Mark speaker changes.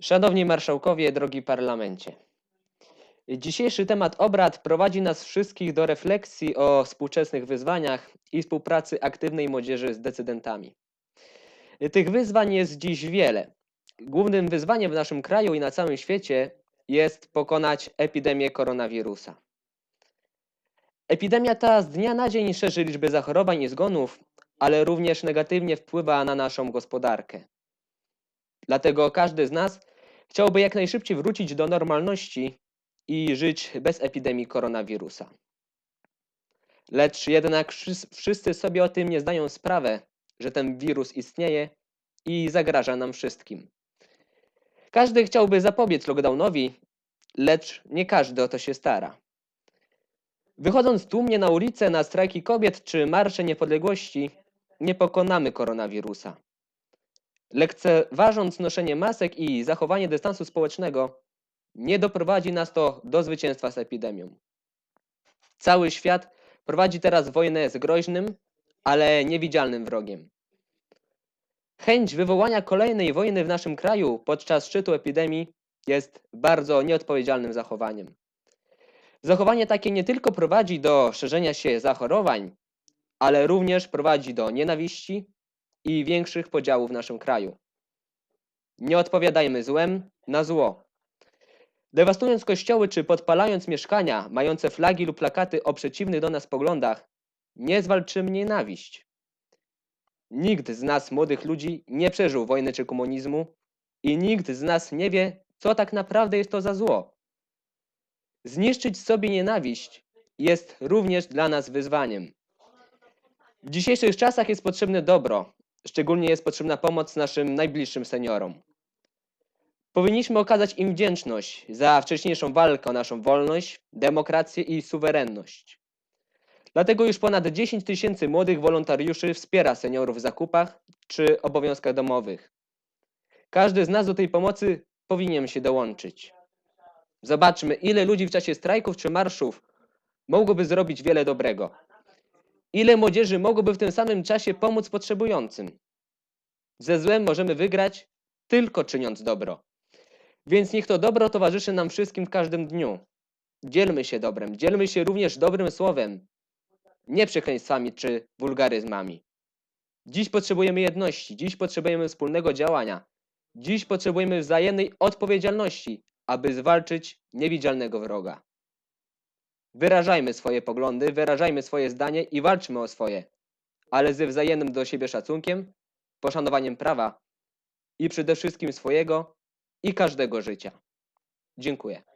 Speaker 1: Szanowni marszałkowie, drogi parlamencie. Dzisiejszy temat obrad prowadzi nas wszystkich do refleksji o współczesnych wyzwaniach i współpracy aktywnej młodzieży z decydentami. Tych wyzwań jest dziś wiele. Głównym wyzwaniem w naszym kraju i na całym świecie jest pokonać epidemię koronawirusa. Epidemia ta z dnia na dzień szerzy liczby zachorowań i zgonów, ale również negatywnie wpływa na naszą gospodarkę. Dlatego każdy z nas chciałby jak najszybciej wrócić do normalności i żyć bez epidemii koronawirusa. Lecz jednak wszys- wszyscy sobie o tym nie zdają sprawę, że ten wirus istnieje i zagraża nam wszystkim. Każdy chciałby zapobiec lockdownowi, lecz nie każdy o to się stara. Wychodząc tłumnie na ulicę na strajki kobiet czy marsze niepodległości, nie pokonamy koronawirusa. Lekceważąc noszenie masek i zachowanie dystansu społecznego, nie doprowadzi nas to do zwycięstwa z epidemią. Cały świat prowadzi teraz wojnę z groźnym, ale niewidzialnym wrogiem. Chęć wywołania kolejnej wojny w naszym kraju podczas szczytu epidemii jest bardzo nieodpowiedzialnym zachowaniem. Zachowanie takie nie tylko prowadzi do szerzenia się zachorowań, ale również prowadzi do nienawiści i większych podziałów w naszym kraju. Nie odpowiadajmy złem na zło. Dewastując kościoły czy podpalając mieszkania mające flagi lub plakaty o przeciwnych do nas poglądach, nie zwalczymy nienawiść. Nikt z nas, młodych ludzi, nie przeżył wojny czy komunizmu i nikt z nas nie wie, co tak naprawdę jest to za zło. Zniszczyć sobie nienawiść jest również dla nas wyzwaniem. W dzisiejszych czasach jest potrzebne dobro, szczególnie jest potrzebna pomoc naszym najbliższym seniorom. Powinniśmy okazać im wdzięczność za wcześniejszą walkę o naszą wolność, demokrację i suwerenność. Dlatego już ponad 10 tysięcy młodych wolontariuszy wspiera seniorów w zakupach czy obowiązkach domowych. Każdy z nas do tej pomocy powinien się dołączyć. Zobaczmy, ile ludzi w czasie strajków czy marszów mogłoby zrobić wiele dobrego. Ile młodzieży mogłoby w tym samym czasie pomóc potrzebującym. Ze złem możemy wygrać tylko czyniąc dobro. Więc niech to dobro towarzyszy nam wszystkim w każdym dniu. Dzielmy się dobrem, dzielmy się również dobrym słowem, nie przekleństwami czy wulgaryzmami. Dziś potrzebujemy jedności, dziś potrzebujemy wspólnego działania, dziś potrzebujemy wzajemnej odpowiedzialności, aby zwalczyć niewidzialnego wroga. Wyrażajmy swoje poglądy, wyrażajmy swoje zdanie i walczmy o swoje, ale ze wzajemnym do siebie szacunkiem, poszanowaniem prawa i przede wszystkim swojego i każdego życia. Dziękuję.